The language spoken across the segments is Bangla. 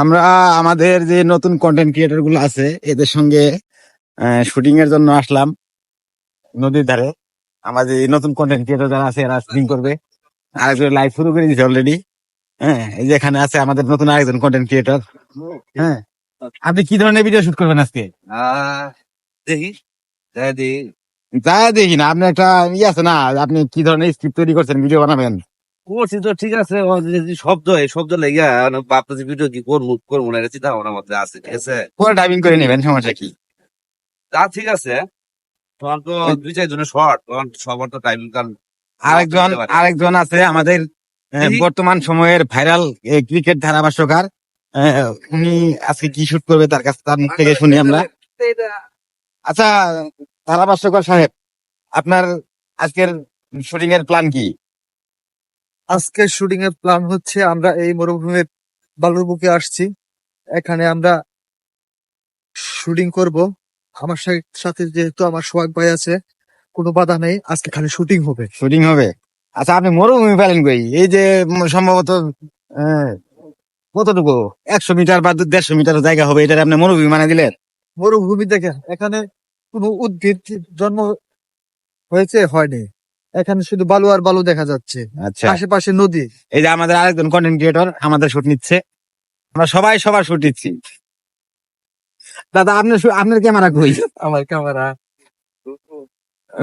আমরা আমাদের যে নতুন কন্টেন্ট ক্রিয়েটরগুলো আছে এদের সঙ্গে শুটিং এর জন্য আসলাম নদীর ধারে। আমাদের নতুন কন্টেন্ট ক্রিয়েটর যারা আছে এরা শুটিং করবে। আরেকজন লাইভ শুরু করে দিয়েছে অলরেডি হ্যাঁ এই যে এখানে আছে আমাদের নতুন আরেকজন কন্টেন্ট ক্রিয়েটর হ্যাঁ আপনি কি ধরনের ভিডিও শুট করবেন আজকে? দেখি তা দেখি। না আপনি একটা ইয়ে আছে না আপনি কি ধরনের স্ক্রিপ্ট তৈরি করছেন ভিডিও বানাবেন? করছি তো ঠিক আছে। ও যে যে শব্দ এই শব্দ লেগে ভাবতেছি ভিডিও কি করব করব না এটা চিন্তা ভাবনার মধ্যে আছে ঠিক আছে? পরে ডাইভিং করে নেবেন সমস্যা কি? তা ঠিক আছে। তখন তো দুই চার জনের শর্ট তখন সবার তো টাইম কাল আরেকজন আরেকজন আছে আমাদের আহ। বর্তমান সময়ের ভাইরাল ক্রিকেট ধারাভাষ্যকার। আহ, উনি আজকে কি শুট করবে তার কাছে তার মুখ থেকে শুনি আমরা। আচ্ছা ধারাভাষ্যকর সাহেব আপনার আজকের শুটিং এর প্ল্যান কি? আজকে শুটিং এর প্ল্যান হচ্ছে আমরা এই মরুভূমির বালুর বুকে আসছি। এখানে আমরা শুটিং করব। আমার সাথে যেহেতু আমার সোহাগ ভাই আছে কোনো বাধা নেই। আজকে খালি শুটিং হবে। শুটিং হবে? আচ্ছা আপনি মরুভূমি পেলেন কই? এই যে সম্ভবত আহ, কতটুকু? একশো মিটার বা দেড়শো মিটার জায়গা হবে এটা আপনি মরুভূমি মানে দিলেন? মরুভূমি দেখেন এখানে কোনো উদ্ভিদ জন্ম হয়েছে হয়নি। এখানে শুধু বালু আর বালু দেখা যাচ্ছে। আচ্ছা। আশেপাশে নদী। এই যে আমাদের আরেকজন কন্টেন্ট ক্রিয়েটর আমাদের শুট নিচ্ছে। আমরা সবাই সবার শুট নিচ্ছি। দাদা আপনার আপনার ক্যামেরা কই? আমার ক্যামেরা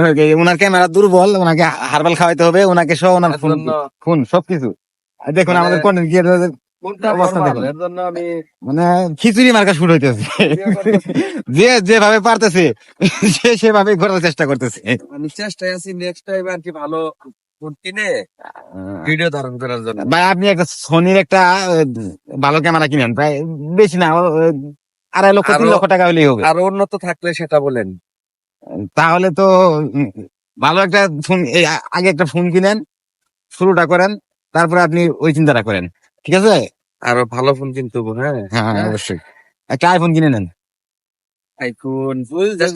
ওকে, ওনার ক্যামেরা দুর্বল ওনাকে হারবাল খাওয়াইতে হবে ওনাকে সহ ওনার ফোন ফোন সবকিছু। দেখুন মানে- আমাদের কন্টেন্ট ক্রিয়েটর মানে খিচুড়ি মার্কা শুট হইতেছে। যে যেভাবে পারতেছে সে সেভাবে করার চেষ্টা করতেছে। আমি চেষ্টায় আছি নেক্সট টাইম আর কি ভালো ভিডিও ধারণ করার জন্য। ভাই আপনি একটা সোনির একটা ভালো ক্যামেরা কিনেন। প্রায় বেশি না আড়াই লক্ষ তিন লক্ষ টাকা হলেই হবে। আর উন্নত থাকলে সেটা বলেন। তাহলে তো ভালো একটা ফোন আগে একটা ফোন কিনেন শুরুটা করেন তারপরে আপনি ওই চিন্তাটা করেন। ঠিক আছে? আরও ভালো ফোন কিনতে হবে, হ্যাঁ? হ্যাঁ অবশ্যই। একটা আইফোন কিনে নেন। IPhone full just.